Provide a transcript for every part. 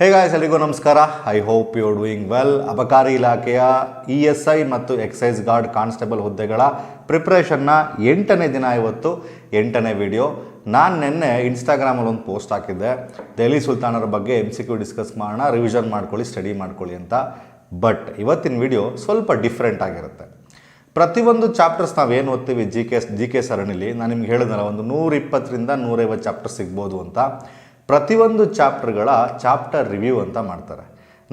ಹೇ guys ಎಲ್ರಿಗೂ ನಮಸ್ಕಾರ. I hope you doing well ಅಬಕಾರಿ ಇಲಾಖೆಯ ಇ ಎಸ್ ಐ ಮತ್ತು ಎಕ್ಸೈಸ್ ಗಾರ್ಡ್ ಕಾನ್ಸ್ಟೇಬಲ್ ಹುದ್ದೆಗಳ ಪ್ರಿಪ್ರೇಷನ್ನ ಎಂಟನೇ ದಿನ ಇವತ್ತು, ಎಂಟನೇ ವಿಡಿಯೋ ನಾನು ನಿನ್ನೆ ಇನ್ಸ್ಟಾಗ್ರಾಮಲ್ಲಿ ಒಂದು ಪೋಸ್ಟ್ ಹಾಕಿದ್ದೆ. ದೆಹಲಿ ಸುಲ್ತಾನರ ಬಗ್ಗೆ ಎಂ ಸಿ ಕ್ಯೂ ಡಿಸ್ಕಸ್ ಮಾಡೋಣ ರಿವಿಷನ್ ಮಾಡ್ಕೊಳ್ಳಿ ಸ್ಟಡಿ ಮಾಡ್ಕೊಳ್ಳಿ ಅಂತ. ಬಟ್ ಇವತ್ತಿನ ವಿಡಿಯೋ ಸ್ವಲ್ಪ ಡಿಫ್ರೆಂಟ್ ಆಗಿರುತ್ತೆ. ಪ್ರತಿಯೊಂದು ಚಾಪ್ಟರ್ಸ್ ನಾವೇನು ಓದ್ತೀವಿ? ಜಿ ಕೆ ಜಿ ಕೆ ಸರಣಿಲಿ. ನಾನು ನಿಮ್ಗೆ ಹೇಳಿದ್ನಲ್ಲ, ಒಂದು ನೂರಿಪ್ಪತ್ತರಿಂದ ನೂರೈವತ್ತು ಚಾಪ್ಟರ್ ಸಿಗ್ಬೋದು ಅಂತ. ಪ್ರತಿಯೊಂದು ಚಾಪ್ಟರ್ಗಳ ಚಾಪ್ಟರ್ ರಿವ್ಯೂ ಅಂತ ಮಾಡ್ತಾರೆ.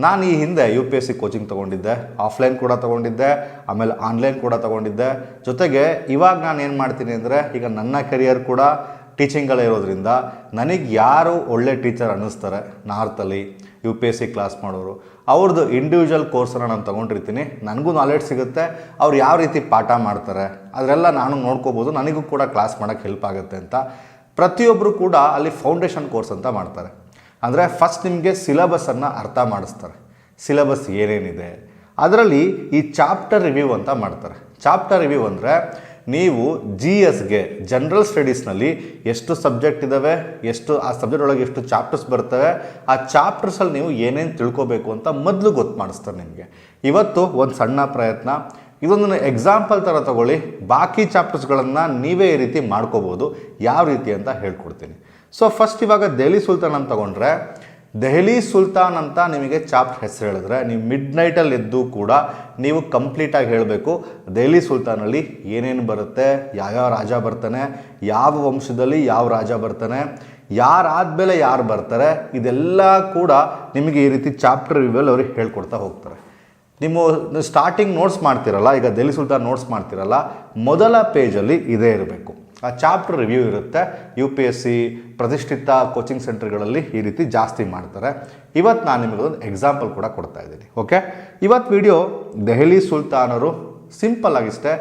ನಾನು ಈ ಹಿಂದೆ U P S C coaching ತೊಗೊಂಡಿದ್ದೆ ಆಫ್ಲೈನ್ ಕೂಡ ತೊಗೊಂಡಿದ್ದೆ, ಆಮೇಲೆ ಆನ್ಲೈನ್ ಕೂಡ ತೊಗೊಂಡಿದ್ದೆ. ಜೊತೆಗೆ ಇವಾಗ ನಾನು ಏನು ಮಾಡ್ತೀನಿ ಅಂದರೆ, ಈಗ ನನ್ನ ಕೆರಿಯರ್ ಕೂಡ ಟೀಚಿಂಗಲ್ಲೇ ಇರೋದ್ರಿಂದ ನನಗೆ ಯಾರು ಒಳ್ಳೆ ಟೀಚರ್ ಅನ್ನಿಸ್ತಾರೆ ನಾರ್ತಲ್ಲಿ U P S C class ಮಾಡೋರು ಅವ್ರದ್ದು ಇಂಡಿವಿಜುವಲ್ ಕೋರ್ಸನ್ನು ನಾನು ತೊಗೊಂಡಿರ್ತೀನಿ, ನನಗೂ ನಾಲೆಡ್ಜ್ ಸಿಗುತ್ತೆ, ಅವ್ರು ಯಾವ ರೀತಿ ಪಾಠ ಮಾಡ್ತಾರೆ, ಅದರೆಲ್ಲ ನಾನು ನೋಡ್ಕೋಬೋದು, ನನಗೂ ಕೂಡ ಕ್ಲಾಸ್ ಮಾಡೋಕ್ಕೆ ಹೆಲ್ಪ್ ಆಗುತ್ತೆ ಅಂತ. ಪ್ರತಿಯೊಬ್ಬರು ಕೂಡ ಅಲ್ಲಿ ಫೌಂಡೇಶನ್ ಕೋರ್ಸ್ ಅಂತ ಮಾಡ್ತಾರೆ. ಅಂದರೆ ಫಸ್ಟ್ ನಿಮಗೆ ಸಿಲಬಸ್ಸನ್ನು ಅರ್ಥ ಮಾಡಿಸ್ತಾರೆ. ಸಿಲಬಸ್ ಏನೇನಿದೆ? ಅದರಲ್ಲಿ ಈ ಚಾಪ್ಟರ್ ರಿವ್ಯೂ ಅಂತ ಮಾಡ್ತಾರೆ. ಚಾಪ್ಟರ್ ರಿವ್ಯೂ ಅಂದರೆ ನೀವು ಜಿ ಎಸ್ಗೆ ಜನರಲ್ ಸ್ಟಡೀಸ್ನಲ್ಲಿ ಎಷ್ಟು ಸಬ್ಜೆಕ್ಟ್ ಇದ್ದಾವೆ ಎಷ್ಟು, ಆ ಸಬ್ಜೆಕ್ಟ್ ಒಳಗೆ ಎಷ್ಟು ಚಾಪ್ಟರ್ಸ್ ಬರ್ತವೆ, ಆ ಚಾಪ್ಟರ್ಸಲ್ಲಿ ನೀವು ಏನೇನು ತಿಳ್ಕೋಬೇಕು ಅಂತ ಮೊದಲು ಗೊತ್ತು ಮಾಡಿಸ್ತಾರೆ ನಿಮಗೆ. ಇವತ್ತು ಒಂದು ಸಣ್ಣ ಪ್ರಯತ್ನ ಇದೊಂದು ಎಕ್ಸಾಂಪಲ್ ಥರ ತಗೊಳ್ಳಿ. ಬಾಕಿ ಚಾಪ್ಟರ್ಸ್ಗಳನ್ನು ನೀವೇ ಈ ರೀತಿ ಮಾಡ್ಕೋಬೋದು. ಯಾವ ರೀತಿ ಅಂತ ಹೇಳ್ಕೊಡ್ತೀನಿ. ಸೊ ಫಸ್ಟ್ ಇವಾಗ ದೆಹಲಿ ಸುಲ್ತಾನ್ ಅಂತ ತಗೊಂಡ್ರೆ, ದೆಹಲಿ ಸುಲ್ತಾನ್ ಅಂತ ನಿಮಗೆ ಚಾಪ್ಟರ್ ಹೆಸರು ಹೇಳಿದ್ರೆ, ನೀವು ಮಿಡ್ ನೈಟಲ್ಲಿ ಎದ್ದು ಕೂಡ ನೀವು ಕಂಪ್ಲೀಟಾಗಿ ಹೇಳಬೇಕು, ದೆಹಲಿ ಸುಲ್ತಾನಲ್ಲಿ ಏನೇನು ಬರುತ್ತೆ, ಯಾವ್ಯಾವ ರಾಜ ಬರ್ತಾನೆ, ಯಾವ ವಂಶದಲ್ಲಿ ಯಾವ ರಾಜ ಬರ್ತಾನೆ, ಯಾರಾದಮೇಲೆ ಯಾರು ಬರ್ತಾರೆ, ಇದೆಲ್ಲ ಕೂಡ ನಿಮಗೆ ಈ ರೀತಿ ಚಾಪ್ಟರ್ ರಿವ್ಯೂಲ್ ಅವ್ರಿಗೆ ಹೇಳ್ಕೊಡ್ತಾ ಹೋಗ್ತಾರೆ. ನಿಮ್ಮ ಸ್ಟಾರ್ಟಿಂಗ್ ನೋಟ್ಸ್ ಮಾಡ್ತಿರಲ್ಲ, ಈಗ ದೆಹಲಿ ಸುಲ್ತಾನ್ ನೋಟ್ಸ್ ಮಾಡ್ತಿರಲ್ಲ, ಮೊದಲ ಪೇಜಲ್ಲಿ ಇದೇ ಇರಬೇಕು. ಆ ಚಾಪ್ಟರ್ ರಿವ್ಯೂ ಇರುತ್ತೆ. ಯು ಪಿ ಎಸ್ ಸಿ ಪ್ರತಿಷ್ಠಿತ ಕೋಚಿಂಗ್ ಸೆಂಟರ್ಗಳಲ್ಲಿ ಈ ರೀತಿ ಜಾಸ್ತಿ ಮಾಡ್ತಾರೆ. ಇವತ್ತು ನಾನು ನಿಮಗೆ ಒಂದು ಎಕ್ಸಾಂಪಲ್ ಕೂಡ ಕೊಡ್ತಾ ಇದ್ದೀನಿ ಓಕೆ ಇವತ್ತು ವಿಡಿಯೋ ದೆಹಲಿ ಸುಲ್ತಾನರು ಸಿಂಪಲ್ ಆಗಿಷ್ಟೇ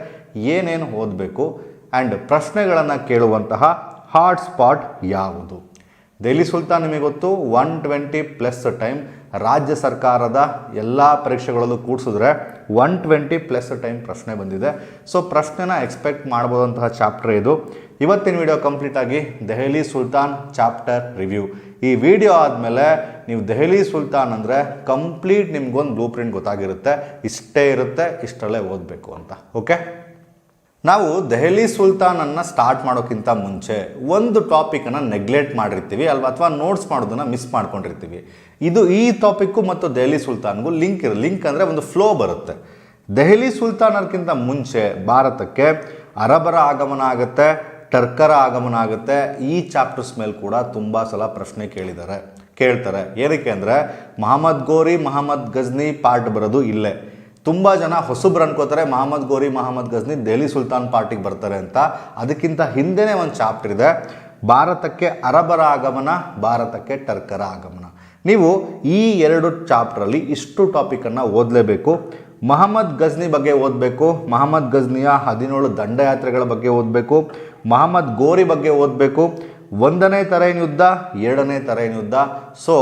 ಏನೇನು ಓದಬೇಕು ಆ್ಯಂಡ್ ಪ್ರಶ್ನೆಗಳನ್ನು ಕೇಳುವಂತಹ ಹಾಟ್ ಸ್ಪಾಟ್ ಯಾವುದು? ದೆಹಲಿ ಸುಲ್ತಾನ್ ನಿಮಗೆ ಗೊತ್ತು ಒನ್ ಟ್ವೆಂಟಿ ಪ್ಲಸ್ ಟೈಮ್ ರಾಜ್ಯ ಸರ್ಕಾರದ ಎಲ್ಲ ಪರೀಕ್ಷೆಗಳಲ್ಲೂ ಕೂಡಿಸಿದ್ರೆ ಒನ್ ಟ್ವೆಂಟಿ ಪ್ಲಸ್ ಟೈಮ್ ಪ್ರಶ್ನೆ ಬಂದಿದೆ. ಸೊ ಪ್ರಶ್ನೆನ ಎಕ್ಸ್ಪೆಕ್ಟ್ ಮಾಡ್ಬೋದಂತಹ ಚಾಪ್ಟರ್ ಇದು. ಇವತ್ತಿನ ವಿಡಿಯೋ ಕಂಪ್ಲೀಟ್ ಆಗಿ ದೆಹಲಿ ಸುಲ್ತಾನ್ ಚಾಪ್ಟರ್ ರಿವ್ಯೂ ಈ ವಿಡಿಯೋ ಆದಮೇಲೆ ನೀವು ದೆಹಲಿ ಸುಲ್ತಾನ್ ಅಂದರೆ ಕಂಪ್ಲೀಟ್ ನಿಮ್ಗೊಂದು ಬ್ಲೂ ಪ್ರಿಂಟ್ ಗೊತ್ತಾಗಿರುತ್ತೆ. ಇಷ್ಟೇ ಇರುತ್ತೆ, ಇಷ್ಟರಲ್ಲೇ ಓದಬೇಕು ಅಂತ. ಓಕೆ ನಾವು ದೆಹಲಿ ಸುಲ್ತಾನನ್ನು ಸ್ಟಾರ್ಟ್ ಮಾಡೋಕ್ಕಿಂತ ಮುಂಚೆ ಒಂದು ಟಾಪಿಕನ್ನು ನೆಗ್ಲೆಕ್ಟ್ ಮಾಡಿರ್ತೀವಿ ಅಲ್ವಾ? ಅಥವಾ ನೋಟ್ಸ್ ಮಾಡೋದನ್ನು ಮಿಸ್ ಮಾಡ್ಕೊಂಡಿರ್ತೀವಿ. ಇದು ಈ ಟಾಪಿಕ್ಕು ಮತ್ತು ದೆಹಲಿ ಸುಲ್ತಾನ್ಗೂ ಲಿಂಕ್ ಇರೋ ಲಿಂಕ್ ಅಂದರೆ ಒಂದು ಫ್ಲೋ ಬರುತ್ತೆ. ದೆಹಲಿ ಸುಲ್ತಾನರ್ಗಿಂತ ಮುಂಚೆ ಭಾರತಕ್ಕೆ ಅರಬರ ಆಗಮನ ಆಗುತ್ತೆ, ಟರ್ಕರ ಆಗಮನ ಆಗುತ್ತೆ, ಈ ಚಾಪ್ಟರ್ಸ್ ಮೇಲೆ ಕೂಡ ತುಂಬ ಸಲ ಪ್ರಶ್ನೆ ಕೇಳಿದ್ದಾರೆ ಕೇಳ್ತಾರೆ. ಏನಕ್ಕೆ ಅಂದರೆ, ಮಹಮ್ಮದ್ ಗೋರಿ, ಮಹಮ್ಮದ್ ಗಜ್ನಿ ಪಾರ್ಟ್ ಬರೋದು ಇಲ್ಲೇ. ತುಂಬ ಜನ ಹೊಸಬ್ರು ಅನ್ಕೋತಾರೆ, ಮಹಮ್ಮದ್ ಗೋರಿ, ಮಹಮ್ಮದ್ ಗಜ್ನಿ ದೆಹಲಿ ಸುಲ್ತಾನ್ ಪಾರ್ಟಿಗೆ ಬರ್ತಾರೆ ಅಂತ. ಅದಕ್ಕಿಂತ ಹಿಂದೆನೇ ಒಂದು ಚಾಪ್ಟರ್ ಇದೆ, ಭಾರತಕ್ಕೆ ಅರಬರ ಆಗಮನ, ಭಾರತಕ್ಕೆ ಟರ್ಕರ ಆಗಮನ. ನೀವು ಈ ಎರಡು ಚಾಪ್ಟ್ರಲ್ಲಿ ಇಷ್ಟು ಟಾಪಿಕನ್ನು ಓದಲೇಬೇಕು. ಮಹಮ್ಮದ್ ಗಜ್ನಿ ಬಗ್ಗೆ ಓದಬೇಕು, ಮಹಮ್ಮದ್ ಗಜ್ನಿಯ ಹದಿನೇಳು ದಂಡಯಾತ್ರೆಗಳ ಬಗ್ಗೆ ಓದಬೇಕು, ಮಹಮ್ಮದ್ ಗೋರಿ ಬಗ್ಗೆ ಓದಬೇಕು. ಒಂದನೇ ತರೇನ್ ಯುದ್ಧ, ಎರಡನೇ ತರೇನ್ ಯುದ್ಧ. ಸೊ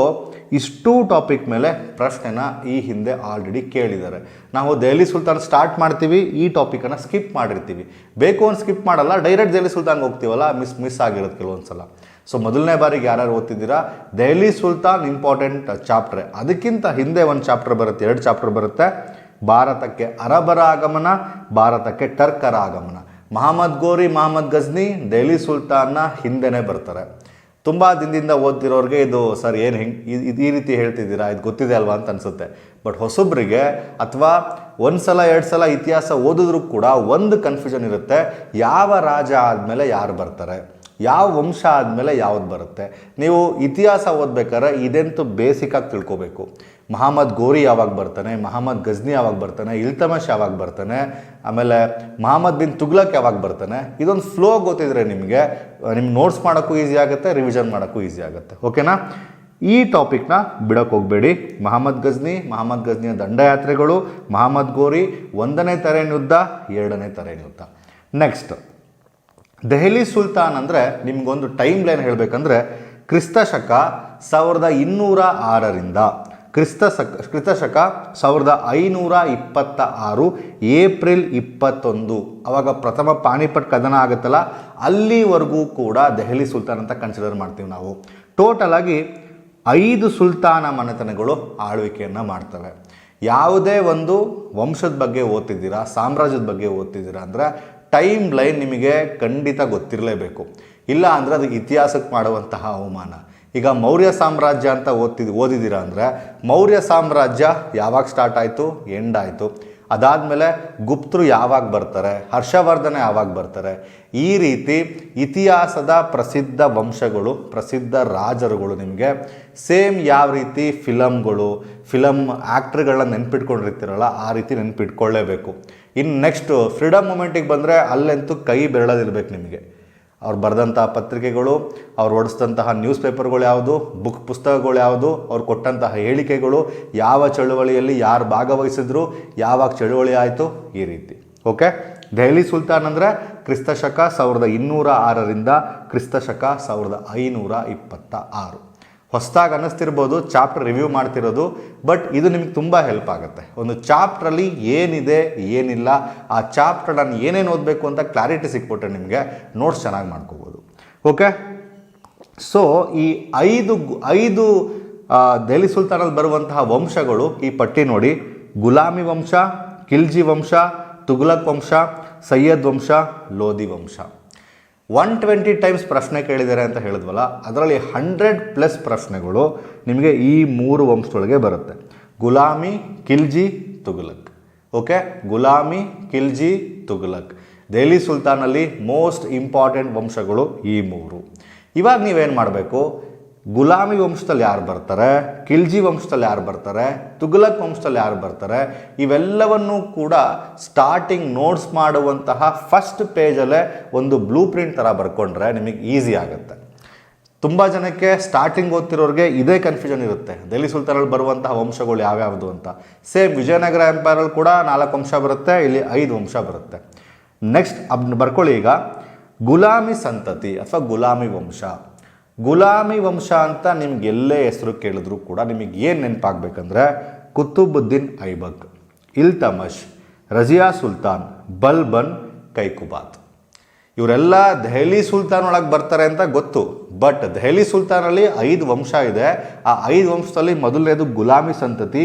ಇಷ್ಟೂ ಟಾಪಿಕ್ ಮೇಲೆ ಪ್ರಶ್ನೆನ ಈ ಹಿಂದೆ ಆಲ್ರೆಡಿ ಕೇಳಿದ್ದಾರೆ. ನಾವು ದೆಹಲಿ ಸುಲ್ತಾನ್ ಸ್ಟಾರ್ಟ್ ಮಾಡ್ತೀವಿ, ಈ ಟಾಪಿಕನ್ನು ಸ್ಕಿಪ್ ಮಾಡಿರ್ತೀವಿ. ಬೇಕು ಅಂತ ಸ್ಕಿಪ್ ಮಾಡಲ್ಲ, ಡೈರೆಕ್ಟ್ ದೆಹಲಿ ಸುಲ್ತಾನ್ಗೆ ಹೋಗ್ತೀವಲ್ಲ, ಮಿಸ್ ಮಿಸ್ ಆಗಿರೋದು ಕೆಲವೊಂದು ಸಲ. ಸೊ ಮೊದಲನೇ ಬಾರಿಗೆ ಯಾರ್ಯಾರು ಓದ್ತಿದ್ದೀರಾ? ದೆಹಲಿ ಸುಲ್ತಾನ್ ಇಂಪಾರ್ಟೆಂಟ್ ಚಾಪ್ಟ್ರೆ ಅದಕ್ಕಿಂತ ಹಿಂದೆ ಒಂದು ಚಾಪ್ಟರ್ ಬರುತ್ತೆ, ಎರಡು ಚಾಪ್ಟರ್ ಬರುತ್ತೆ. ಭಾರತಕ್ಕೆ ಅರಬರ ಆಗಮನ, ಭಾರತಕ್ಕೆ ಟರ್ಕರ ಆಗಮನ. ಮಹಮ್ಮದ್ ಗೋರಿ, ಮಹಮ್ಮದ್ ಗಜ್ನಿ ದೆಹಲಿ ಸುಲ್ತಾನ್ನ ಹಿಂದೆನೇ ಬರ್ತಾರೆ. ತುಂಬ ದಿನದಿಂದ ಓದ್ತಿರೋರಿಗೆ ಇದು, ಸರ್, ಏನು ಹಿಂಗೆ, ಈ ರೀತಿ ಹೇಳ್ತಿದ್ದೀರಾ? ಇದು ಗೊತ್ತಿದೆ ಅಲ್ವಾ? ಅಂತ ಅನಿಸುತ್ತೆ. ಬಟ್ ಹೊಸಬ್ರಿಗೆ ಅಥವಾ ಒಂದು ಸಲ ಎರಡು ಸಲ ಇತಿಹಾಸ ಓದಿದ್ರೂ ಕೂಡ ಒಂದು ಕನ್ಫ್ಯೂಷನ್ ಇರುತ್ತೆ. ಯಾವ ರಾಜ ಆದಮೇಲೆ ಯಾರು ಬರ್ತಾರೆ? ಯಾವ ವಂಶ ಆದಮೇಲೆ ಯಾವ್ದು ಬರುತ್ತೆ? ನೀವು ಇತಿಹಾಸ ಓದಬೇಕಾದ್ರೆ ಇದೆಂತೂ ಬೇಸಿಕಾಗಿ ತಿಳ್ಕೊಬೇಕು. ಮಹಮ್ಮದ್ ಗೋರಿ ಯಾವಾಗ ಬರ್ತಾನೆ, ಮಹಮ್ಮದ್ ಗಜ್ನಿ ಯಾವಾಗ ಬರ್ತಾನೆ ಇಲ್ತಮಶ್ ಯಾವಾಗ ಬರ್ತಾನೆ, ಆಮೇಲೆ ಮಹಮ್ಮದ್ ಬಿನ್ ತುಗ್ಲಕ್ ಯಾವಾಗ ಬರ್ತಾನೆ, ಇದೊಂದು ಫ್ಲೋ ಗೊತ್ತಿದ್ರೆ ನಿಮಗೆ ನಿಮ್ಗೆ ನೋಟ್ಸ್ ಮಾಡೋಕ್ಕೂ ಈಸಿ ಆಗುತ್ತೆ ರಿವಿಷನ್ ಮಾಡೋಕ್ಕೂ ಈಸಿ ಆಗುತ್ತೆ. ಓಕೆನಾ ಈ ಟಾಪಿಕ್ನ ಬಿಡೋಕೆ ಹೋಗಬೇಡಿ. ಮಹಮ್ಮದ್ ಗಜ್ನಿ, ಮಹಮ್ಮದ್ ಗಜ್ನಿಯ ದಂಡಯಾತ್ರೆಗಳು, ಮಹಮ್ಮದ್ ಗೋರಿ, ಒಂದನೇ ತರೇನ್ ಯುದ್ಧ, ಎರಡನೇ ತರೇನ್ ಯುದ್ಧ. ನೆಕ್ಸ್ಟ್ ದೆಹಲಿ ಸುಲ್ತಾನ್ ಅಂದರೆ ನಿಮಗೊಂದು ಟೈಮ್ ಲೈನ್ ಹೇಳಬೇಕಂದ್ರೆ ಕ್ರಿಸ್ತ ಶಕ ಸಾವಿರದ ಇನ್ನೂರ ಆರರಿಂದ ಕ್ರಿಸ್ತ ಶಕ ಕ್ರಿಸ್ತ ಶಕ ಸಾವಿರದ ಐನೂರ ಇಪ್ಪತ್ತ ಆರು ಏಪ್ರಿಲ್ ಇಪ್ಪತ್ತೊಂದು. ಅವಾಗ ಪ್ರಥಮ ಪಾಣಿಪಟ್ ಕದನ ಆಗುತ್ತಲ್ಲ, ಅಲ್ಲಿವರೆಗೂ ಕೂಡ ದೆಹಲಿ ಸುಲ್ತಾನ್ ಅಂತ ಕನ್ಸಿಡರ್ ಮಾಡ್ತೀವಿ ನಾವು. ಟೋಟಲ್ ಆಗಿ ಐದು ಸುಲ್ತಾನ ಮನೆತನಗಳು ಆಳ್ವಿಕೆಯನ್ನು ಮಾಡ್ತವೆ. ಯಾವುದೇ ಒಂದು ವಂಶದ ಬಗ್ಗೆ ಓದ್ತಿದ್ದೀರಾ, ಸಾಮ್ರಾಜ್ಯದ ಬಗ್ಗೆ ಓದ್ತಿದ್ದೀರಾ ಅಂದರೆ ಟೈಮ್ ಲೈನ್ ನಿಮಗೆ ಖಂಡಿತ ಗೊತ್ತಿರಲೇಬೇಕು. ಇಲ್ಲ ಅಂದರೆ ಅದು ಇತಿಹಾಸಕ್ಕೆ ಮಾಡುವಂತಹ ಅವಮಾನ. ಈಗ ಮೌರ್ಯ ಸಾಮ್ರಾಜ್ಯ ಅಂತ ಓದ್ತಿದ್ ಓದಿದ್ದೀರಾ ಅಂದರೆ ಮೌರ್ಯ ಸಾಮ್ರಾಜ್ಯ ಯಾವಾಗ ಸ್ಟಾರ್ಟ್ ಆಯಿತು? ಎಂಡ್ ಆಯಿತು ಅದಾದಮೇಲೆ ಗುಪ್ತರು ಯಾವಾಗ ಬರ್ತಾರೆ? ಹರ್ಷವರ್ಧನ ಯಾವಾಗ ಬರ್ತಾರೆ? ಈ ರೀತಿ ಇತಿಹಾಸದ ಪ್ರಸಿದ್ಧ ವಂಶಗಳು, ಪ್ರಸಿದ್ಧ ರಾಜರುಗಳು ನಿಮಗೆ ಸೇಮ್ ಯಾವ ರೀತಿ ಫಿಲಮ್ಗಳು ಫಿಲಮ್ ಆ್ಯಕ್ಟ್ರ್ಗಳನ್ನ ನೆನ್ಪಿಟ್ಕೊಂಡಿರ್ತೀರಲ್ಲ, ಆ ರೀತಿ ನೆನ್ಪಿಟ್ಕೊಳ್ಳೇಬೇಕು. ಇನ್ನು ನೆಕ್ಸ್ಟು ಫ್ರೀಡಮ್ ಮೂಮೆಂಟಿಗೆ ಬಂದರೆ ಅಲ್ಲಂತೂ ಕೈ ಬೆರಳದಿರ್ಬೇಕು ನಿಮಗೆ. ಅವ್ರು ಬರೆದಂತಹ ಪತ್ರಿಕೆಗಳು, ಅವ್ರು ಓಡಿಸಿದಂತಹ ನ್ಯೂಸ್ ಪೇಪರ್ಗಳು ಯಾವುದು ಬುಕ್ ಪುಸ್ತಕಗಳು ಯಾವುದು, ಅವ್ರು ಕೊಟ್ಟಂತಹ ಹೇಳಿಕೆಗಳು, ಯಾವ ಚಳುವಳಿಯಲ್ಲಿ ಯಾರು ಭಾಗವಹಿಸಿದ್ರು, ಯಾವಾಗ ಚಳುವಳಿ ಆಯಿತು, ಈ ರೀತಿ. ಓಕೆ ದೆಹಲಿ ಸುಲ್ತಾನ್ ಅಂದರೆ ಕ್ರಿಸ್ತಶಕ ಸಾವಿರದ ಇನ್ನೂರ ಆರರಿಂದ ಕ್ರಿಸ್ತಶಕ ಸಾವಿರದ ಐನೂರ ಇಪ್ಪತ್ತ ಆರು ಹೊಸದಾಗಿ ಅನ್ನಿಸ್ತಿರ್ಬೋದು, ಚಾಪ್ಟರ್ ರಿವ್ಯೂ ಮಾಡ್ತಿರೋದು, ಬಟ್ ಇದು ನಿಮ್ಗೆ ತುಂಬ ಹೆಲ್ಪ್ ಆಗುತ್ತೆ. ಒಂದು ಚಾಪ್ಟ್ರಲ್ಲಿ ಏನಿದೆ, ಏನಿಲ್ಲ, ಆ ಚಾಪ್ಟರ್ ನಾನು ಏನೇನು ಓದಬೇಕು ಅಂತ ಕ್ಲಾರಿಟಿ ಸಿಕ್ಬಿಟ್ರೆ ನಿಮಗೆ ನೋಟ್ಸ್ ಚೆನ್ನಾಗಿ ಮಾಡ್ಕೋಬೋದು. ಓಕೆ? ಸೊ, ಈ ಐದು ಐದು ದೆಹಲಿ ಸುಲ್ತಾನಲ್ಲಿ ಬರುವಂತಹ ವಂಶಗಳು, ಈ ಪಟ್ಟಿ ನೋಡಿ. ಗುಲಾಮಿ ವಂಶ, ಖಿಲ್ಜಿ ವಂಶ, ತುಘಲಕ್ ವಂಶ, ಸೈಯದ್ ವಂಶ, ಲೋಧಿ ವಂಶ. ಒನ್ ಟ್ವೆಂಟಿ ಟೈಮ್ಸ್ ಪ್ರಶ್ನೆ ಕೇಳಿದ್ದಾರೆ ಅಂತ ಹೇಳಿದ್ವಲ್ಲ, ಅದರಲ್ಲಿ ಹಂಡ್ರೆಡ್ ಪ್ಲಸ್ ಪ್ರಶ್ನೆಗಳು ನಿಮಗೆ ಈ ಮೂರು ವಂಶದೊಳಗೆ ಬರುತ್ತೆ. ಗುಲಾಮಿ, ಖಿಲ್ಜಿ, ತುಘಲಕ್. ಓಕೆ ಗುಲಾಮಿ, ಖಿಲ್ಜಿ, ತುಘಲಕ್. ದೆಹಲಿ ಸುಲ್ತಾನಲ್ಲಿ ಮೋಸ್ಟ್ ಇಂಪಾರ್ಟೆಂಟ್ ವಂಶಗಳು ಈ ಮೂರು. ಇವಾಗ ನೀವೇನು ಮಾಡಬೇಕು? ಗುಲಾಮಿ ವಂಶದಲ್ಲಿ ಯಾರು ಬರ್ತಾರೆ? ಖಿಲ್ಜಿ ವಂಶದಲ್ಲಿ ಯಾರು ಬರ್ತಾರೆ? ತುಘಲಕ್ ವಂಶದಲ್ಲಿ ಯಾರು ಬರ್ತಾರೆ? ಇವೆಲ್ಲವನ್ನೂ ಕೂಡ ಸ್ಟಾರ್ಟಿಂಗ್ ನೋಟ್ಸ್ ಮಾಡುವಂತಹ ಫಸ್ಟ್ ಪೇಜಲ್ಲೇ ಒಂದು ಬ್ಲೂ ಪ್ರಿಂಟ್ ಥರ ಬರ್ಕೊಂಡ್ರೆ ನಿಮಗೆ ಈಸಿ ಆಗುತ್ತೆ. ತುಂಬ ಜನಕ್ಕೆ ಸ್ಟಾರ್ಟಿಂಗ್ ಓದ್ತಿರೋರಿಗೆ ಇದೇ ಕನ್ಫ್ಯೂಷನ್ ಇರುತ್ತೆ. ದೆಹಲಿ ಸುಲ್ತಾನಲ್ಲಿ ಬರುವಂತಹ ವಂಶಗಳು ಯಾವ್ಯಾವುದು ಅಂತ. ಸೇಮ್ ವಿಜಯನಗರ ಎಂಪೈರಲ್ಲಿ ಕೂಡ ನಾಲ್ಕು ವಂಶ ಬರುತ್ತೆ, ಇಲ್ಲಿ ಐದು ವಂಶ ಬರುತ್ತೆ. ನೆಕ್ಸ್ಟ್ ಅಬ್ ಬರ್ಕೊಳ್ಳಿ ಈಗ. ಗುಲಾಮಿ ಸಂತತಿ ಅಥವಾ ಗುಲಾಮಿ ವಂಶ. ಗುಲಾಮಿ ವಂಶ ಅಂತ ನಿಮ್ಗೆ ಎಲ್ಲೇ ಹೆಸರು ಕೇಳಿದ್ರು ಕೂಡ ನಿಮಗೆ ಏನು ನೆನಪಾಗಬೇಕಂದ್ರೆ ಕುತುಬುದ್ದೀನ್ ಐಬಕ್ ಇಲ್ತಮಶ್ ರಜಿಯಾ ಸುಲ್ತಾನ್, ಬಲ್ಬನ್, ಕೈಕುಬಾತ್. ಇವರೆಲ್ಲ ದೆಹಲಿ ಸುಲ್ತಾನ್ ಒಳಗೆ ಬರ್ತಾರೆ ಅಂತ ಗೊತ್ತು, ಬಟ್ ದೆಹಲಿ ಸುಲ್ತಾನಲ್ಲಿ ಐದು ವಂಶ ಇದೆ. ಆ ಐದು ವಂಶದಲ್ಲಿ ಮೊದಲನೇದು ಗುಲಾಮಿ ಸಂತತಿ.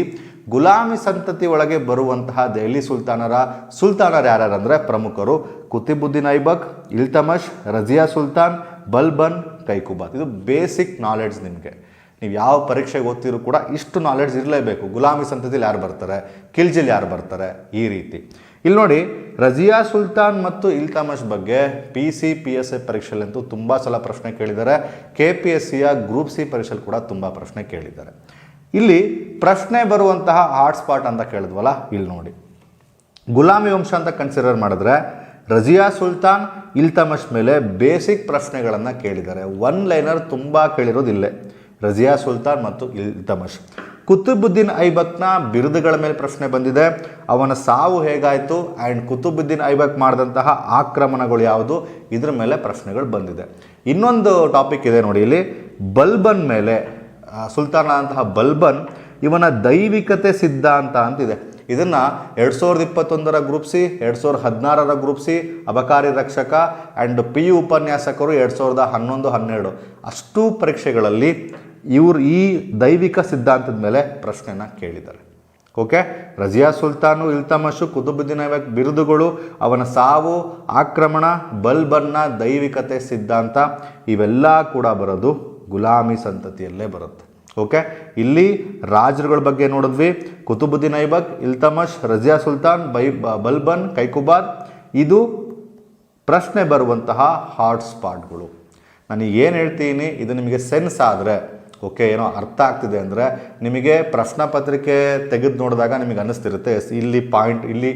ಗುಲಾಮಿ ಸಂತತಿ ಒಳಗೆ ಬರುವಂತಹ ದೆಹಲಿ ಸುಲ್ತಾನರ ಸುಲ್ತಾನರು ಯಾರ್ಯಾರಂದರೆ ಪ್ರಮುಖರು ಕುತಿಬುದ್ದೀನ್ ಐಬಕ್ ಇಲ್ತಮಶ್ ರಜಿಯಾ ಸುಲ್ತಾನ್, ಬಲ್ಬನ್ ಕೈಕುಬಾತ್. ಇದು ಬೇಸಿಕ್ ನಾಲೆಡ್ಜ್ ನಿಮಗೆ. ನೀವು ಯಾವ ಪರೀಕ್ಷೆಗೆ ಓದ್ತಿದ್ರು ಕೂಡ ಇಷ್ಟು ನಾಲೆಡ್ಜ್ ಇರಲೇಬೇಕು. ಗುಲಾಮಿ ಸಂತತಿಲಿ ಯಾರು ಬರ್ತಾರೆ? ಕಿಲ್ಜಿಲ್ ಯಾರು ಬರ್ತಾರೆ? ಈ ರೀತಿ. ಇಲ್ಲಿ ನೋಡಿ, ರಜಿಯಾ ಸುಲ್ತಾನ್ ಮತ್ತು ಇಲ್ತಮಶ್ ಬಗ್ಗೆ P C P S A ಪರೀಕ್ಷೆಯಲ್ಲಂತೂ ತುಂಬ ಸಲ ಪ್ರಶ್ನೆ ಕೇಳಿದ್ದಾರೆ. ಕೆ ಪಿ ಎಸ್ ಸಿಯ ಗ್ರೂಪ್ ಸಿ ಪರೀಕ್ಷೆಯಲ್ಲಿ ಕೂಡ ತುಂಬ ಪ್ರಶ್ನೆ ಕೇಳಿದ್ದಾರೆ. ಇಲ್ಲಿ ಪ್ರಶ್ನೆ ಬರುವಂತಹ ಹಾಟ್ಸ್ಪಾಟ್ ಅಂತ ಕೇಳಿದ್ವಲ್ಲ, ಇಲ್ಲಿ ನೋಡಿ. ಗುಲಾಮಿ ವಂಶ ಅಂತ ಕನ್ಸಿಡರ್ ಮಾಡಿದ್ರೆ ರಜಿಯಾ ಸುಲ್ತಾನ್ ಇಲ್ತಮಶ್ ಮೇಲೆ ಬೇಸಿಕ್ ಪ್ರಶ್ನೆಗಳನ್ನು ಕೇಳಿದ್ದಾರೆ. ಒನ್ ಲೈನರ್ ತುಂಬ ಕೇಳಿರೋದು ಇಲ್ಲೇ. ರಜಿಯಾ ಸುಲ್ತಾನ್ ಮತ್ತು ಇಲ್ತಮಶ್ ಕುತುಬುದ್ದೀನ್ ಐಬಕ್ನ ಬಿರುದುಗಳ ಮೇಲೆ ಪ್ರಶ್ನೆ ಬಂದಿದೆ. ಅವನ ಸಾವು ಹೇಗಾಯಿತು? ಆ್ಯಂಡ್ ಕುತುಬುದ್ದೀನ್ ಐಬಕ್ ಮಾಡಿದಂತಹ ಆಕ್ರಮಣಗಳು ಯಾವುದು? ಇದ್ರ ಮೇಲೆ ಪ್ರಶ್ನೆಗಳು ಬಂದಿದೆ. ಇನ್ನೊಂದು ಟಾಪಿಕ್ ಇದೆ ನೋಡಿ ಇಲ್ಲಿ. ಬಲ್ಬನ್ ಮೇಲೆ ಸುಲ್ತಾನ್ ಸುಲ್ತಾನ ಅಂತಹ ಬಲ್ಬನ್ ಇವನ ದೈವಿಕತೆ ಸಿದ್ಧಾಂತ ಅಂತಿದೆ. ಇದನ್ನು ಎರಡು ಸಾವಿರದ ಇಪ್ಪತ್ತೊಂದರ ಗ್ರೂಪ್ ಸಿ ಎರಡು ಸಾವಿರದ ಹದಿನಾರರ ಗ್ರೂಪ್ ಸಿ ಅಬಕಾರಿ ರಕ್ಷಕ ಆ್ಯಂಡ್ ಪಿ ಯು ಉಪನ್ಯಾಸಕರು ಎರಡು ಸಾವಿರದ ಹನ್ನೊಂದು, ಹನ್ನೆರಡು. ಅಷ್ಟು ಪರೀಕ್ಷೆಗಳಲ್ಲಿ ಇವರು ಈ ದೈವಿಕ ಸಿದ್ಧಾಂತದ ಮೇಲೆ ಪ್ರಶ್ನೆಯನ್ನು ಕೇಳಿದ್ದಾರೆ. ಓಕೆ? ರಜಿಯಾ ಸುಲ್ತಾನು ಇಲ್ತಮಶು ಕುತುಬುದ್ದೀನ್ ಬಿರುದುಗಳು, ಅವನ ಸಾವು, ಆಕ್ರಮಣ, ಬಲ್ಬನ್ನ ದೈವಿಕತೆ ಸಿದ್ಧಾಂತ, ಇವೆಲ್ಲ ಕೂಡ ಬರೋದು ಗುಲಾಮಿ ಸಂತತಿಯಲ್ಲೇ ಬರುತ್ತೆ. ಓಕೆ? ಇಲ್ಲಿ ರಾಜರುಗಳ ಬಗ್ಗೆ ನೋಡಿದ್ವಿ. ಕುತುಬುದ್ದೀನ್ ಐಬಕ್ ಇಲ್ತಮಶ್, ರಜಿಯಾ ಸುಲ್ತಾನ್, ಬೈ ಬಲ್ಬನ್ ಕೈಕುಬಾದ್ ಇದು ಪ್ರಶ್ನೆ ಬರುವಂತಹ ಹಾಟ್ಸ್ಪಾಟ್ಗಳು ನಾನು ಏನು ಹೇಳ್ತೀನಿ, ಇದು ನಿಮಗೆ ಸೆನ್ಸ್ ಆದರೆ, ಓಕೆ, ಏನೋ ಅರ್ಥ ಆಗ್ತಿದೆ ಅಂದರೆ, ನಿಮಗೆ ಪ್ರಶ್ನೆ ಪತ್ರಿಕೆ ತೆಗೆದು ನೋಡಿದಾಗ ನಿಮಗೆ ಅನ್ನಿಸ್ತಿರುತ್ತೆ. ಇಲ್ಲಿ ಪಾಯಿಂಟ್ ಇಲ್ಲಿ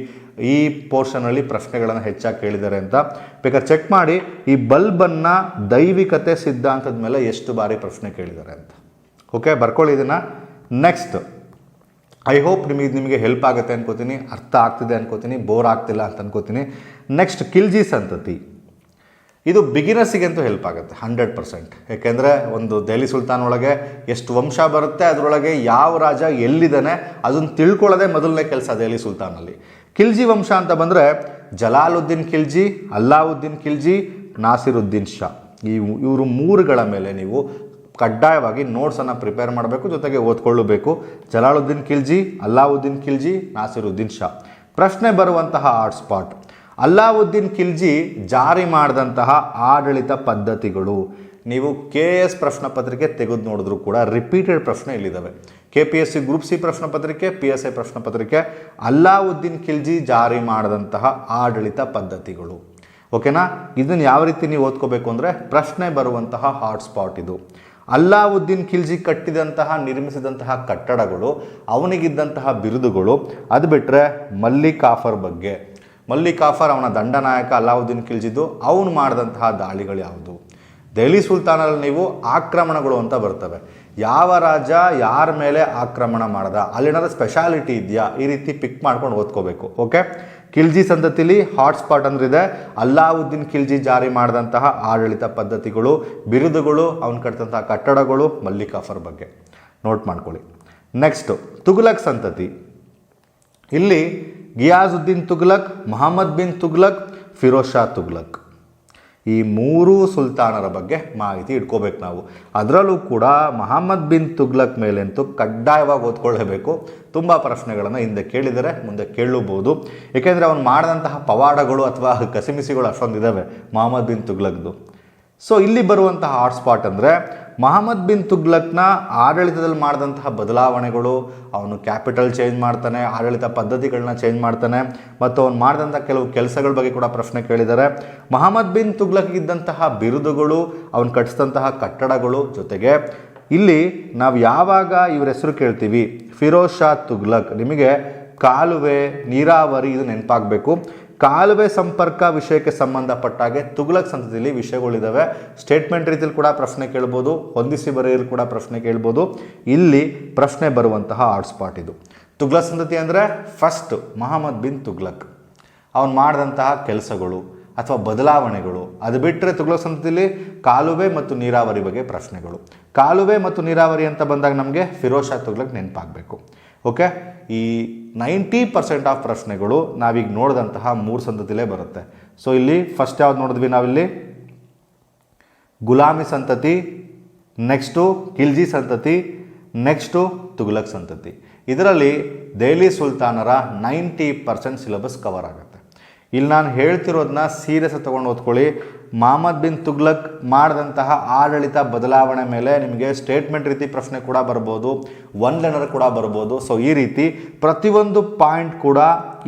ಈ ಪೋರ್ಷನಲ್ಲಿ ಪ್ರಶ್ನೆಗಳನ್ನು ಹೆಚ್ಚಾಗಿ ಕೇಳಿದ್ದಾರೆ ಅಂತ. ಬೇಕಾದ್ರೆ ಚೆಕ್ ಮಾಡಿ, ಈ ಬಲ್ಬನ್ನು ದೈವಿಕತೆ, ಸಿದ್ಧಾಂತದ ಮೇಲೆ ಎಷ್ಟು ಬಾರಿ ಪ್ರಶ್ನೆ ಕೇಳಿದ್ದಾರೆ ಅಂತ. ಓಕೆ ಬರ್ಕೊಳ್ಳಿ ಇದನ್ನು. ನೆಕ್ಸ್ಟ್ ಐ ಹೋಪ್ ನಿಮಗೆ ನಿಮಗೆ ಹೆಲ್ಪ್ ಆಗುತ್ತೆ ಅನ್ಕೋತೀನಿ. ಅರ್ಥ ಆಗ್ತಿದೆ ಅನ್ಕೋತೀನಿ. ಬೋರ್ ಆಗ್ತಿಲ್ಲ ಅಂತ ಅನ್ಕೋತೀನಿ. ನೆಕ್ಸ್ಟ್ ಕಿಲ್ಜಿ ಸಂತತಿ ಇದು ಬಿಗಿನರ್ಸಿಗೆ ಅಂತೂ ಹೆಲ್ಪ್ ಆಗುತ್ತೆ ಹಂಡ್ರೆಡ್ ಪರ್ಸೆಂಟ್ ಯಾಕೆಂದರೆ ಒಂದು ದೆಹಲಿ ಸುಲ್ತಾನ್ ಒಳಗೆ ಎಷ್ಟು ವಂಶ ಬರುತ್ತೆ, ಅದರೊಳಗೆ ಯಾವ ರಾಜ ಎಲ್ಲಿದ್ದಾನೆ, ಅದನ್ನು ತಿಳ್ಕೊಳ್ಳೋದೇ ಮೊದಲನೇ ಕೆಲಸ ದೆಹಲಿ ಸುಲ್ತಾನಲ್ಲಿ. ಖಿಲ್ಜಿ ವಂಶ ಅಂತ ಬಂದರೆ ಜಲಾಲುದ್ದೀನ್ ಖಿಲ್ಜಿ ಅಲ್ಲಾವುದ್ದೀನ್ ಖಿಲ್ಜಿ ನಾಸಿರುದ್ದೀನ್ ಶಾ ಈ ಇವರು ಮೂರುಗಳ ಮೇಲೆ ನೀವು ಕಡ್ಡಾಯವಾಗಿ ನೋಟ್ಸನ್ನು ಪ್ರಿಪೇರ್ ಮಾಡಬೇಕು, ಜೊತೆಗೆ ಓದ್ಕೊಳ್ಳಬೇಕು. ಜಲಾಲುದ್ದೀನ್ ಖಿಲ್ಜಿ, ಅಲ್ಲಾವುದ್ದೀನ್ ಖಿಲ್ಜಿ, ನಾಸಿರುದ್ದೀನ್ ಶಾ. ಪ್ರಶ್ನೆ ಬರುವಂತಹ ಹಾಟ್ ಸ್ಪಾಟ್ ಅಲ್ಲಾವುದ್ದೀನ್ ಖಿಲ್ಜಿ ಜಾರಿ ಮಾಡಿದಂತಹ ಆಡಳಿತ ಪದ್ಧತಿಗಳು. ನೀವು ಕೆ ಎಸ್ ಪ್ರಶ್ನೆ ಪತ್ರಿಕೆ ತೆಗೆದು ನೋಡಿದ್ರು ಕೂಡ ರಿಪೀಟೆಡ್ ಪ್ರಶ್ನೆ ಇಲ್ಲಿದ್ದಾವೆ. K P S C group C ಪ್ರಶ್ನೆ ಪತ್ರಿಕೆ ಪಿ ಎಸ್ ಐ ಪ್ರಶ್ನೆ ಪತ್ರಿಕೆ ಅಲ್ಲಾವುದ್ದೀನ್ ಖಿಲ್ಜಿ ಜಾರಿ ಮಾಡಿದಂತಹ ಆಡಳಿತ ಪದ್ಧತಿಗಳು. ಓಕೆನಾ ಇದನ್ನು ಯಾವ ರೀತಿ ನೀವು ಓದ್ಕೋಬೇಕು ಅಂದರೆ ಪ್ರಶ್ನೆ ಬರುವಂತಹ ಹಾಟ್ಸ್ಪಾಟ್ ಇದು. ಅಲ್ಲಾವುದ್ದೀನ್ ಖಿಲ್ಜಿ ಕಟ್ಟಿದಂತಹ, ನಿರ್ಮಿಸಿದಂತಹ ಕಟ್ಟಡಗಳು, ಅವನಿಗಿದ್ದಂತಹ ಬಿರುದುಗಳು, ಅದು ಬಿಟ್ಟರೆ ಮಲ್ಲಿಕಾಫರ್ ಬಗ್ಗೆ. ಮಲ್ಲಿಕಾಫರ್ ಅವನ ದಂಡನಾಯಕ ಅಲ್ಲಾವುದ್ದೀನ್ ಖಿಲ್ಜಿದು, ಅವನು ಮಾಡಿದಂತಹ ದಾಳಿಗಳು ಯಾವುದು? ದೆಹಲಿ ಸುಲ್ತಾನಲ್ಲಿ ನೀವು ಆಕ್ರಮಣಗಳು ಅಂತ ಬರ್ತವೆ. ಯಾವ ರಾಜ ಯಾರ ಮೇಲೆ ಆಕ್ರಮಣ ಮಾಡ್ದ? ಅಲ್ಲೇನಾದ್ರೂ ಸ್ಪೆಷಾಲಿಟಿ ಇದೆಯಾ? ಈ ರೀತಿ ಪಿಕ್ ಮಾಡ್ಕೊಂಡು ಓದ್ಕೋಬೇಕು ಓಕೆ ಖಿಲ್ಜಿ ಸಂತತಿಲಿ ಹಾಟ್ಸ್ಪಾಟ್ ಇದೆ ಅಲ್ಲಾವುದ್ದೀನ್ ಖಿಲ್ಜಿ ಜಾರಿ ಮಾಡಿದಂತಹ ಆಡಳಿತ ಪದ್ಧತಿಗಳು, ಬಿರುದುಗಳು, ಅವನು ಕಟ್ಟಿದಂತಹ ಕಟ್ಟಡಗಳು, ಮಲ್ಲಿಕಾಫರ್ ಬಗ್ಗೆ. ನೋಟ್ ಮಾಡ್ಕೊಳ್ಳಿ. ನೆಕ್ಸ್ಟು ತುಘಲಕ್ ಸಂತತಿ. ಇಲ್ಲಿ ಗಿಯಾಜುದ್ದೀನ್ ತುಗ್ಲಕ್ ಮೊಹಮ್ಮದ್ ಬಿನ್ ತುಗ್ಲಕ್ ಫಿರೋಜ್ ಶಾ ತುಗ್ಲಕ್ ಈ ಮೂರೂ ಸುಲ್ತಾನರ ಬಗ್ಗೆ ಮಾಹಿತಿ ಇಟ್ಕೋಬೇಕು ನಾವು. ಅದರಲ್ಲೂ ಕೂಡ ಮಹಮ್ಮದ್ ಬಿನ್ ತುಗ್ಲಕ್ ಮೇಲೆಂತೂ ಕಡ್ಡಾಯವಾಗಿ ಓದ್ಕೊಳ್ಳೇಬೇಕು. ತುಂಬ ಪ್ರಶ್ನೆಗಳನ್ನು ಹಿಂದೆ ಕೇಳಿದರೆ ಮುಂದೆ ಕೇಳಬಹುದು. ಏಕೆಂದರೆ ಅವನು ಮಾಡಿದಂತಹ ಪವಾಡಗಳು ಅಥವಾ ಕಸಿಮಿಸಿಗಳು ಅಷ್ಟೊಂದಿದ್ದಾವೆ ಮಹಮ್ಮದ್ ಬಿನ್ ತುಗ್ಲಕ್ದು. ಸೊ ಇಲ್ಲಿ ಬರುವಂತಹ ಹಾಟ್ಸ್ಪಾಟ್ ಅಂದರೆ ಮಹಮ್ಮದ್ ಬಿನ್ ತುಗ್ಲಕ್ನ ಆಡಳಿತದಲ್ಲಿ ಮಾಡಿದಂತಹ ಬದಲಾವಣೆಗಳು, ಅವನು ಕ್ಯಾಪಿಟಲ್ ಚೇಂಜ್ ಮಾಡ್ತಾನೆ, ಆಡಳಿತ ಪದ್ಧತಿಗಳನ್ನ ಚೇಂಜ್ ಮಾಡ್ತಾನೆ, ಮತ್ತು ಅವನು ಮಾಡಿದಂಥ ಕೆಲವು ಕೆಲಸಗಳ ಬಗ್ಗೆ ಕೂಡ ಪ್ರಶ್ನೆ ಕೇಳಿದ್ದಾರೆ. ಮಹಮ್ಮದ್ ಬಿನ್ ತುಗ್ಲಕ್ ಇದ್ದಂತಹ ಬಿರುದುಗಳು, ಅವನು ಕಟ್ಟಿಸಿದಂತಹ ಕಟ್ಟಡಗಳು ಜೊತೆಗೆ ಇಲ್ಲಿ ನಾವು ಯಾವಾಗ ಇವರ ಹೆಸರು ಕೇಳ್ತೀವಿ? ಫಿರೋಜ್ ಶಾ ತುಗ್ಲಕ್. ನಿಮಗೆ ಕಾಲುವೆ, ನೀರಾವರಿ ಇದು ನೆನಪಾಗಬೇಕು. ಕಾಲುವೆ ಸಂಪರ್ಕ ವಿಷಯಕ್ಕೆ ಸಂಬಂಧಪಟ್ಟಾಗೆ ತುಗ್ಲಕ್ ಸಂತತಿಯಲ್ಲಿ ವಿಷಯಗಳಿದ್ದಾವೆ ಸ್ಟೇಟ್ಮೆಂಟ್ ರೀತಿಯಲ್ಲಿ ಕೂಡ ಪ್ರಶ್ನೆ ಕೇಳ್ಬೋದು, ಹೊಂದಿಸಿ ಬರೆಯಲು ಕೂಡ ಪ್ರಶ್ನೆ ಕೇಳ್ಬೋದು. ಇಲ್ಲಿ ಪ್ರಶ್ನೆ ಬರುವಂತಹ ಸ್ಪಾಟ್ ಇದು. ತುಗ್ಲಕ್ ಸಂತತಿ ಅಂದರೆ ಫಸ್ಟ್ ಮಹಮ್ಮದ್ ಬಿನ್ ತುಗ್ಲಕ್ ಅವನು ಮಾಡಿದಂತಹ ಕೆಲಸಗಳು ಅಥವಾ ಬದಲಾವಣೆಗಳು, ಅದು ಬಿಟ್ಟರೆ ತುಗ್ಲಕ್ ಸಂತತಿಲಿ ಕಾಲುವೆ ಮತ್ತು ನೀರಾವರಿ ಬಗ್ಗೆ ಪ್ರಶ್ನೆಗಳು. ಕಾಲುವೆ ಮತ್ತು ನೀರಾವರಿ ಅಂತ ಬಂದಾಗ ನಮಗೆ ಫಿರೋಜ್ ಶಾ ತುಗ್ಲಕ್ ನೆನಪಾಗಬೇಕು. ಓಕೆ ಈ ನೈಂಟಿ ಪರ್ಸೆಂಟ್ ಆಫ್ ಪ್ರಶ್ನೆಗಳು ನಾವೀಗ ನೋಡಿದಂತಹ ಮೂರು ಸಂತತಿಲೇ ಬರುತ್ತೆ. ಸೊ ಇಲ್ಲಿ ಫಸ್ಟ್ ಯಾವ್ದು ನೋಡಿದ್ವಿ ನಾವಿಲ್ಲಿ? ಗುಲಾಮಿ ಸಂತತಿ ನೆಕ್ಸ್ಟು ಖಿಲ್ಜಿ ಸಂತತಿ ನೆಕ್ಸ್ಟು ತುಘಲಕ್ ಸಂತತಿ. ಇದರಲ್ಲಿ ದೆಹಲಿ ಸುಲ್ತಾನರ ನೈಂಟಿ ಪರ್ಸೆಂಟ್ ಸಿಲೆಬಸ್ ಕವರ್ ಆಗುತ್ತೆ. ಇಲ್ಲಿ ನಾನು ಹೇಳ್ತಿರೋದನ್ನ ಸೀರಿಯಸ್ ತೊಗೊಂಡು ಓದ್ಕೊಳ್ಳಿ. ಮಹಮ್ಮದ್ ಬಿನ್ ತುಗ್ಲಕ್ ಮಾಡಿದಂತಹ ಆಡಳಿತ ಬದಲಾವಣೆ ಮೇಲೆ ನಿಮಗೆ ಸ್ಟೇಟ್ಮೆಂಟ್ ರೀತಿ ಪ್ರಶ್ನೆ ಕೂಡ ಬರ್ಬೋದು ಒನ್ ಲೈನರ್ ಕೂಡ ಬರ್ಬೋದು. ಸೊ ಈ ರೀತಿ ಪ್ರತಿಯೊಂದು ಪಾಯಿಂಟ್ ಕೂಡ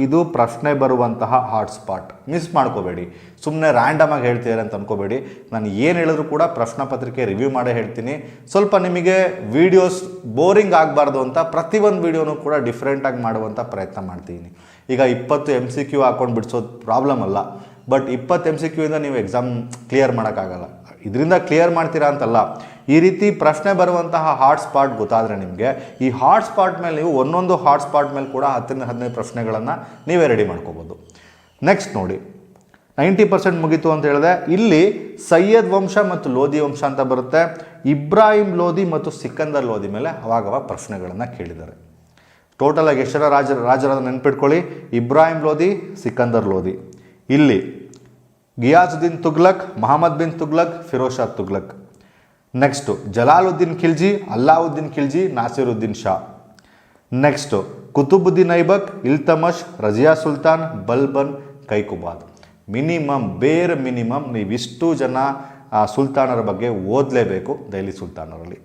ಇದು ಪ್ರಶ್ನೆ ಬರುವಂತಹ ಹಾಟ್ಸ್ಪಾಟ್ ಮಿಸ್ ಮಾಡ್ಕೋಬೇಡಿ. ಸುಮ್ಮನೆ ರ್ಯಾಂಡಮ್ ಆಗಿ ಹೇಳ್ತಿದ್ದಾರೆ ಅಂತ ಅನ್ಕೋಬೇಡಿ. ನಾನು ಏನು ಹೇಳಿದ್ರು ಕೂಡ ಪ್ರಶ್ನೆ ಪತ್ರಿಕೆ ರಿವ್ಯೂ ಮಾಡೇ ಹೇಳ್ತೀನಿ. ಸ್ವಲ್ಪ ನಿಮಗೆ ವೀಡಿಯೋಸ್ ಬೋರಿಂಗ್ ಆಗಬಾರ್ದು ಅಂತ ಪ್ರತಿಯೊಂದು ವೀಡಿಯೋನು ಕೂಡ ಡಿಫ್ರೆಂಟಾಗಿ ಮಾಡುವಂಥ ಪ್ರಯತ್ನ ಮಾಡ್ತೀನಿ ಈಗ ಇಪ್ಪತ್ತು ಎಂ ಸಿ ಕ್ಯೂ ಹಾಕೊಂಡು ಬಿಡಿಸೋದು ಪ್ರಾಬ್ಲಮ್ ಅಲ್ಲ. ಬಟ್ ಇಪ್ಪತ್ತು ಎಂ ಸಿ ಕ್ಯೂ ಇಂದ ನೀವು ಎಕ್ಸಾಮ್ ಕ್ಲಿಯರ್ ಮಾಡೋಕ್ಕಾಗಲ್ಲ. ಇದರಿಂದ ಕ್ಲಿಯರ್ ಮಾಡ್ತೀರಾ ಅಂತಲ್ಲ, ಈ ರೀತಿ ಪ್ರಶ್ನೆ ಬರುವಂತಹ ಹಾಟ್ ಸ್ಪಾಟ್ ಗೊತ್ತಾದರೆ ನಿಮಗೆ, ಈ ಹಾಟ್ ಸ್ಪಾಟ್ ಮೇಲೆ ನೀವು ಒಂದೊಂದು ಹಾಟ್ ಸ್ಪಾಟ್ ಮೇಲೆ ಕೂಡ ಹತ್ತರಿಂದ ಹದಿನೈದು ಪ್ರಶ್ನೆಗಳನ್ನು ನೀವೇ ರೆಡಿ ಮಾಡ್ಕೋಬೋದು. ನೆಕ್ಸ್ಟ್ ನೋಡಿ ನೈಂಟಿ ಪರ್ಸೆಂಟ್ ಮುಗೀತು ಅಂತ ಹೇಳಿದೆ ಇಲ್ಲಿ ಸೈಯದ್ ವಂಶ ಮತ್ತು ಲೋಧಿ ವಂಶ ಅಂತ ಬರುತ್ತೆ. ಇಬ್ರಾಹಿಂ ಲೋಧಿ ಮತ್ತು ಸಿಕಂದರ್ ಲೋಧಿ ಮೇಲೆ ಅವಾಗವಾಗ ಪ್ರಶ್ನೆಗಳನ್ನು ಕೇಳಿದ್ದಾರೆ. ಟೋಟಲಾಗಿ ಎಷ್ಟರ ರಾಜ, ರಾಜರಾದ ನೆನ್ಪಿಟ್ಕೊಳ್ಳಿ, ಇಬ್ರಾಹಿಂ ಲೋಧಿ, ಸಿಕಂದರ್ ಲೋಧಿ. ಇಲ್ಲಿ Ghiyasuddin Tughlaq, Mohammed bin Tughlaq, Firoz Tughlaq. Next Jalaluddin Khilji, Alauddin Khilji, Nasiruddin Shah. Next Qutbuddin Aibak Iltutmish Razia Sultan, Balban, Kaiqubad. Minimum ಬೇರೆ ಮಿನಿಮಮ್ ನೀವಿಷ್ಟು ಜನ ಸುಲ್ತಾನರ ಬಗ್ಗೆ ಓದಲೇಬೇಕು ದೆಹಲಿ ಸುಲ್ತಾನರಲ್ಲಿ.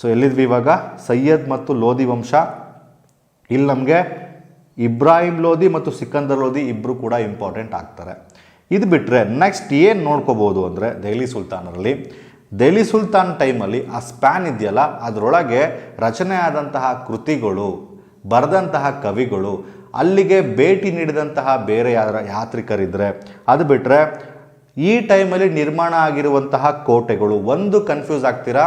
ಸೊ ಎಲ್ಲಿದ್ವಿ ಇವಾಗ? ಸೈಯದ್ ಮತ್ತು ಲೋಧಿ ವಂಶ. ಇಲ್ಲಿ ನಮಗೆ ಇಬ್ರಾಹಿಂ ಲೋಧಿ ಮತ್ತು ಸಿಕಂದರ್ ಲೋಧಿ ಇಬ್ಬರು ಕೂಡ ಇಂಪಾರ್ಟೆಂಟ್ ಆಗ್ತಾರೆ. ಇದು ಬಿಟ್ಟರೆ ನೆಕ್ಸ್ಟ್ ಏನು ನೋಡ್ಕೋಬೋದು ಅಂದರೆ ದೆಹಲಿ ಸುಲ್ತಾನರಲ್ಲಿ. ದೆಹಲಿ ಸುಲ್ತಾನ್ ಟೈಮಲ್ಲಿ ಆ ಸ್ಪ್ಯಾನ್ ಇದೆಯಲ್ಲ, ಅದರೊಳಗೆ ರಚನೆ ಆದಂತಹ ಕೃತಿಗಳು, ಬರೆದಂತಹ ಕವಿಗಳು, ಅಲ್ಲಿಗೆ ಭೇಟಿ ನೀಡಿದಂತಹ ಬೇರೆ ಯಾರ ಯಾತ್ರಿಕರಿದ್ದರೆ ಅದು ಬಿಟ್ಟರೆ ಈ ಟೈಮಲ್ಲಿ ನಿರ್ಮಾಣ ಆಗಿರುವಂತಹ ಕೋಟೆಗಳು. ಒಂದು ಕನ್ಫ್ಯೂಸ್ ಆಗ್ತೀರಾ?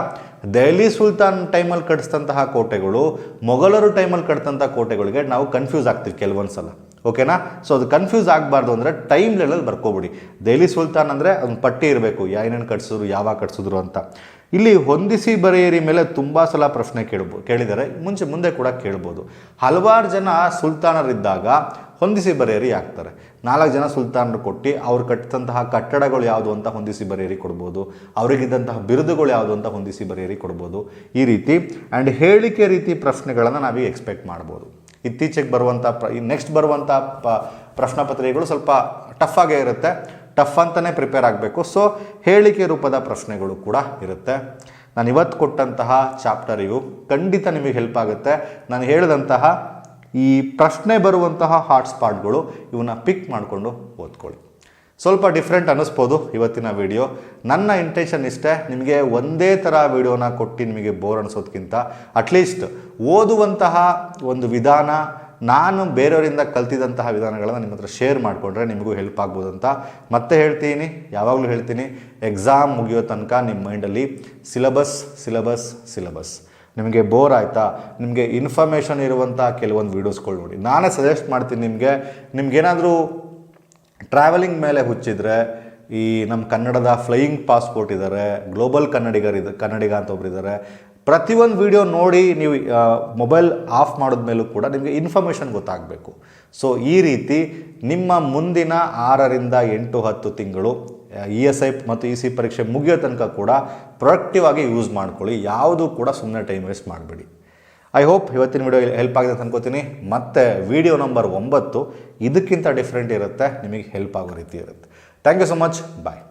ದೆಹಲಿ ಸುಲ್ತಾನ್ ಟೈಮಲ್ಲಿ ಕಟ್ಟಿಸಿದಂತಹ ಕೋಟೆಗಳು, ಮೊಘಲರು ಟೈಮಲ್ಲಿ ಕಟ್ಟಿದಂಥ ಕೋಟೆಗಳಿಗೆ ನಾವು ಕನ್ಫ್ಯೂಸ್ ಆಗ್ತೀವಿ ಕೆಲವೊಂದು ಸಲ ಓಕೆನಾ ಸೊ ಅದು ಕನ್ಫ್ಯೂಸ್ ಆಗಬಾರ್ದು ಅಂದರೆ ಟೈಮ್ ಲೆವೆಲ್ ಬರ್ಕೋಬಿಡಿ. ದೆಹಲಿ ಸುಲ್ತಾನ್ ಅಂದರೆ ಒಂದು ಪಟ್ಟಿ ಇರಬೇಕು ಏನೇನು ಕಟ್ಸಿದ್ರು, ಯಾವಾಗ ಕಟ್ಸಿದ್ರು ಅಂತ. ಇಲ್ಲಿ ಹೊಂದಿಸಿ ಬರೆಯಿರಿ ಮೇಲೆ ತುಂಬ ಸಲ ಪ್ರಶ್ನೆ ಕೇಳ್ಬೋ ಕೇಳಿದ್ದಾರೆ ಮುಂಚೆ, ಮುಂದೆ ಕೂಡ ಕೇಳ್ಬೋದು. ಹಲವಾರು ಜನ ಸುಲ್ತಾನರಿದ್ದಾಗ ಹೊಂದಿಸಿ ಬರೆಯರಿ ಆಗ್ತಾರೆ. ನಾಲ್ಕು ಜನ ಸುಲ್ತಾನರು ಕೊಟ್ಟು ಅವ್ರು ಕಟ್ಟಿದಂತಹ ಕಟ್ಟಡಗಳು ಯಾವುದು ಅಂತ ಹೊಂದಿಸಿ ಬರೆಯರಿ ಕೊಡ್ಬೋದು. ಅವರಿಗಿದ್ದಂತಹ ಬಿರುದುಗಳು ಯಾವುದು ಅಂತ ಹೊಂದಿಸಿ ಬರೆಯರಿ ಕೊಡ್ಬೋದು. ಈ ರೀತಿ ಆ್ಯಂಡ್ ಹೇಳಿಕೆ ರೀತಿ ಪ್ರಶ್ನೆಗಳನ್ನು ನಾವೀಗ ಎಕ್ಸ್ಪೆಕ್ಟ್ ಮಾಡ್ಬೋದು. ಇತ್ತೀಚೆಗೆ ಬರುವಂಥ ಪ್ರ ನೆಕ್ಸ್ಟ್ ಬರುವಂಥ ಪ ಪ್ರಶ್ನೆ ಪತ್ರಿಕೆಗಳು ಸ್ವಲ್ಪ ಟಫ್ ಆಗೇ ಇರುತ್ತೆ. ಟಫ್ ಅಂತಲೇ ಪ್ರಿಪೇರ್ ಆಗಬೇಕು. ಸೊ ಹೇಳಿಕೆ ರೂಪದ ಪ್ರಶ್ನೆಗಳು ಕೂಡ ಇರುತ್ತೆ. ನಾನು ಇವತ್ತು ಕೊಟ್ಟಂತಹ ಚಾಪ್ಟರ್ ಇವು. ಖಂಡಿತ ನಿಮಗೆ ಹೆಲ್ಪ್ ಆಗುತ್ತೆ. ನಾನು ಹೇಳಿದಂತಹ ಈ ಪ್ರಶ್ನೆ ಬರುವಂತಹ ಹಾಟ್ಸ್ಪಾಟ್ಗಳು ಇವನ್ನ ಪಿಕ್ ಮಾಡಿಕೊಂಡು ಓದ್ಕೊಳ್ಳಿ. ಸ್ವಲ್ಪ ಡಿಫ್ರೆಂಟ್ ಅನ್ನಿಸ್ಬೋದು ಇವತ್ತಿನ ವಿಡಿಯೋ ನನ್ನ ಇಂಟೆನ್ಷನ್ ಇಷ್ಟೇ, ನಿಮಗೆ ಒಂದೇ ಥರ ವಿಡಿಯೋನ ಕೊಟ್ಟು ನಿಮಗೆ ಬೋರ್ ಅನಿಸೋದಕ್ಕಿಂತ ಅಟ್ಲೀಸ್ಟ್ ಓದುವಂತಹ ಒಂದು ವಿಧಾನ, ನಾನು ಬೇರೆಯವರಿಂದ ಕಲ್ತಿದ್ದಂತಹ ವಿಧಾನಗಳನ್ನು ನಿಮ್ಮ ಹತ್ರ ಶೇರ್ ಮಾಡಿಕೊಂಡ್ರೆ ನಿಮಗೂ ಹೆಲ್ಪ್ ಆಗ್ಬೋದು ಅಂತ ಮತ್ತೆ ಹೇಳ್ತೀನಿ, ಯಾವಾಗಲೂ ಹೇಳ್ತೀನಿ ಎಕ್ಸಾಮ್ ಮುಗಿಯೋ ತನಕ ನಿಮ್ಮ ಮೈಂಡಲ್ಲಿ ಸಿಲಬಸ್ ಸಿಲಬಸ್ ಸಿಲಬಸ್ ನಿಮಗೆ ಬೋರ್ ಆಯಿತಾ? ನಿಮಗೆ ಇನ್ಫಾರ್ಮೇಷನ್ ಇರುವಂಥ ಕೆಲವೊಂದು ವೀಡಿಯೋಸ್ಗಳು ನೋಡಿ. ನಾನೇ ಸಜೆಸ್ಟ್ ಮಾಡ್ತೀನಿ ನಿಮಗೆ, ನಿಮ್ಗೇನಾದರೂ ಟ್ರಾವೆಲಿಂಗ್ ಮೇಲೆ ಹುಚ್ಚಿದ್ರೆ, ಈ ನಮ್ಮ ಕನ್ನಡದ ಫ್ಲೈಯಿಂಗ್ ಪಾಸ್ಪೋರ್ಟ್ ಇದ್ದಾರೆ ಗ್ಲೋಬಲ್ ಕನ್ನಡಿಗರಿದ ಕನ್ನಡಿಗ ಅಂತ ಒಬ್ರು ಇದ್ದಾರೆ ಪ್ರತಿಯೊಂದು ವಿಡಿಯೋ ನೋಡಿ ನೀವು ಮೊಬೈಲ್ ಆಫ್ ಮಾಡಿದ್ಮೇಲೂ ಕೂಡ ನಿಮಗೆ ಇನ್ಫಾರ್ಮೇಷನ್ ಗೊತ್ತಾಗಬೇಕು. ಸೊ ಈ ರೀತಿ ನಿಮ್ಮ ಮುಂದಿನ ಆರರಿಂದ ಎಂಟು ಹತ್ತು ತಿಂಗಳು ಇ ಎಸ್ ಐ ಮತ್ತು ಇ ಸಿ ಪರೀಕ್ಷೆ ಮುಗಿಯೋ ತನಕ ಕೂಡ ಪ್ರೊಡಕ್ಟಿವ್ ಆಗಿ ಯೂಸ್ ಮಾಡ್ಕೊಳ್ಳಿ. ಯಾವುದು ಕೂಡ ಸುಮ್ಮನೆ ಟೈಮ್ ವೇಸ್ಟ್ ಮಾಡಬೇಡಿ. ಐ ಹೋಪ್ ಇವತ್ತಿನ ವಿಡಿಯೋ ಹೆಲ್ಪ್ ಆಗಿದೆ ಅಂತ ಅನ್ಕೋತೀನಿ. ಮತ್ತೆ ವಿಡಿಯೋ ನಂಬರ್ ಒಂಬತ್ತು, ಇದಕ್ಕಿಂತ ಡಿಫ್ರೆಂಟ್ ಇರುತ್ತೆ, ನಿಮಗೆ ಹೆಲ್ಪ್ ಆಗೋ ರೀತಿ ಇರುತ್ತೆ. Thank you so much bye